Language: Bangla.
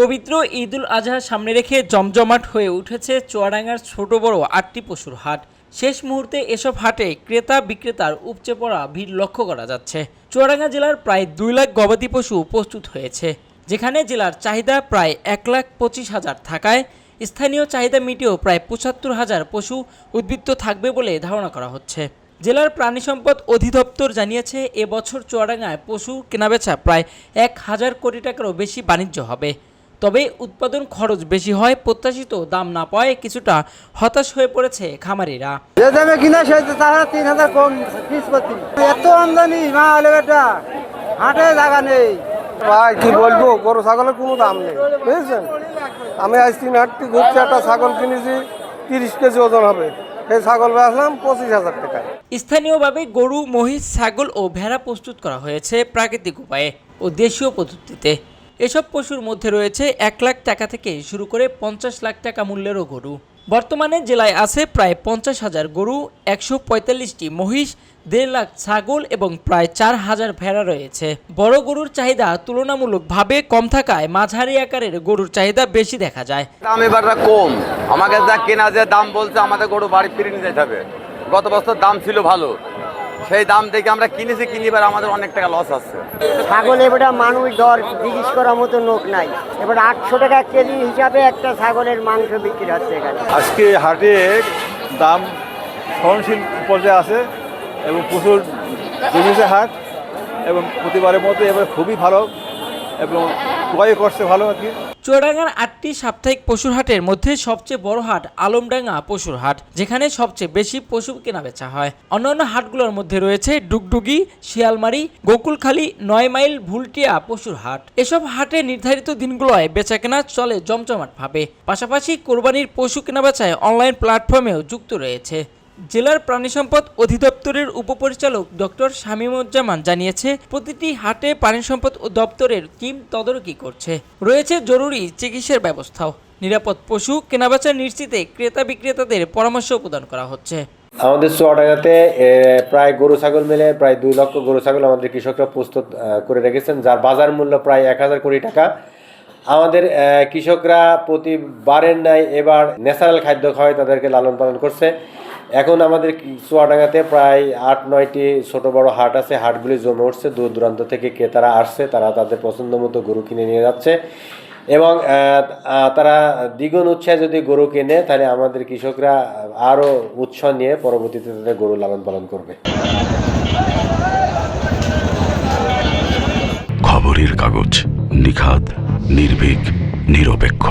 পবিত্র ঈদুল আজহা সামনে রেখে জমজমাট হয়ে উঠেছে চুয়াডাঙ্গার ছোট বড় আটটি পশুর হাট। শেষ মুহূর্তে এসব হাটে ক্রেতা বিক্রেতার উপচে পড়া ভিড় লক্ষ্য করা যাচ্ছে। চুয়াডাঙ্গা জেলার প্রায় দুই লাখ গবাদি পশু প্রস্তুত হয়েছে, যেখানে জেলার চাহিদা প্রায় এক লাখ পঁচিশ হাজার থাকায় স্থানীয় চাহিদা মিটিয়েও প্রায় পঁচাত্তর হাজার পশু উদ্বৃত্ত থাকবে বলে ধারণা করা হচ্ছে। জেলার প্রাণী সম্পদ অধিদপ্তর জানিয়েছে, এবছর চুয়াডাঙ্গায় পশু কেনাবেচা প্রায় এক হাজার কোটি টাকারও বেশি বাণিজ্য হবে। তবে উৎপাদন খরচ বেশি হয় প্রত্যাশিত দাম না পাওয়ায় কিছুটা হতাশ হয়ে পড়েছে খামারিরা। যে দামে কিনা সেই তাহলে তিন হাজার কম এত আমদানি মা হলে বেটা হাটে জায়গা নেই। ভাই কি বলব গরু ছাগলের কোনো দাম নেই বুঝেছেন? আমি আজ তিন হাটটি ঘুরছি একটা ছাগল কিনেছি তিরিশ কেজি ওজন হবে। সেই ছাগল বেচলাম পঁচিশ হাজার টাকায়। স্থানীয়ভাবে গরু মহিষ ছাগল ও ভেড়া প্রস্তুত করা হয়েছে প্রাকৃতিক উপায়ে ও দেশীয় পদ্ধতিতে। এসব পশুর মধ্যে রয়েছে এক লাখ টাকা থেকে শুরু করে পঞ্চাশ লাখ টাকা মূল্যেরও গরু। বর্তমানে জেলায় আছে প্রায় পঞ্চাশ হাজার গরু, একশো পঁয়তাল্লিশটি মহিষ, দেড় লাখ ছাগল এবং প্রায় চার হাজার ভেড়া রয়েছে। বড় গরুর চাহিদা তুলনামূলকভাবে কম থাকায় মাঝারি আকারের গরুর চাহিদা বেশি দেখা যায়। দাম এবারটা কম। আমাকে যা কেনা যে দাম বলছে, আমাদের গরু বাড়ি ফিরে নিয়ে যেতে হবে। গত বছর দাম ছিল ভালো। সেই দাম থেকে আমরা কিনেছি কিনিবার আমাদের অনেক টাকা লস আছে। ছাগল এবারে মানুষ দর জিজ্ঞেস করার মতো লোক নাই। এবার আটশো টাকা কেজি হিসাবে একটা ছাগলের মাংস বিক্রি হচ্ছে এখানে। আজকে হাটে দাম সহনশীল পর্যায়ে আছে এবং প্রচুর জমিছে হাট এবং প্রতিবারের মতো এবার খুবই ভালো এবং ক্রয় করছে ভালো আর কি। চুয়াডাঙ্গার আটটি সাপ্তাহিক পশুর হাটের মধ্যে সবচেয়ে বড় হাট আলমডাঙ্গা পশুর হাট, যেখানে সবচেয়ে বেশি পশু কেনা বেচা হয়। অন্যান্য হাটগুলোর মধ্যে রয়েছে ডুগডুগি, শিয়ালমারি, গোকুলখালি নয় মাইল ভুলটিয়া পশুর হাট। এসব হাটে নির্ধারিত দিনগুলোয় বেচা কেনা চলে জমজমাট ভাবে পাশাপাশি কোরবানির পশু কেনা বেচায় অনলাইন প্ল্যাটফর্মেও যুক্ত রয়েছে। জেলার প্রাণী সম্পদ অধিদপ্তরের উপপরিচালক ডক্টর শামীমুজ্জামান জানিয়েছে, প্রতিটি হাটে প্রাণী সম্পদ দপ্তরের টিম তদারকি করছে। রয়েছে জরুরি চিকিৎসার ব্যবস্থাও। নিরাপদ পশু কেনাবেচা নিশ্চিতে ক্রেতা বিক্রেতাদের পরামর্শ প্রদান করা হচ্ছে। আমাদের চুয়াডাঙ্গাতে প্রায় গরু ছাগল মিলে প্রায় দুই লক্ষ গরু ছাগল আমাদের কৃষকরা প্রস্তুত করে রেখেছেন, যার বাজার মূল্য প্রায় এক হাজার কোটি টাকা। আমাদের কৃষকরা প্রতিবারের ন্যায় এবার ন্যাচারাল খাদ্য খাওয়াই তাদেরকে লালন পালন করছে। এখন আমাদের চুয়াডাঙ্গাতে প্রায় আট, নয়টি ছোট বড় হাট আছে, হাটগুলি জমে উঠছে। দূর দূরান্ত থেকে ক্রেতারা আসছে, তারা তাদের পছন্দ মতো গরু কিনে নিয়ে যাচ্ছে। এবং তারা দ্বিগুণ উৎসাহে যদি গরু কেনে, তাহলে আমাদের কৃষকরা আরও উৎসাহ নিয়ে পরবর্তীতে তাদের গরু লালন পালন করবে। খবরের কাগজ নিখাদ, নির্ভীক, নিরপেক্ষ।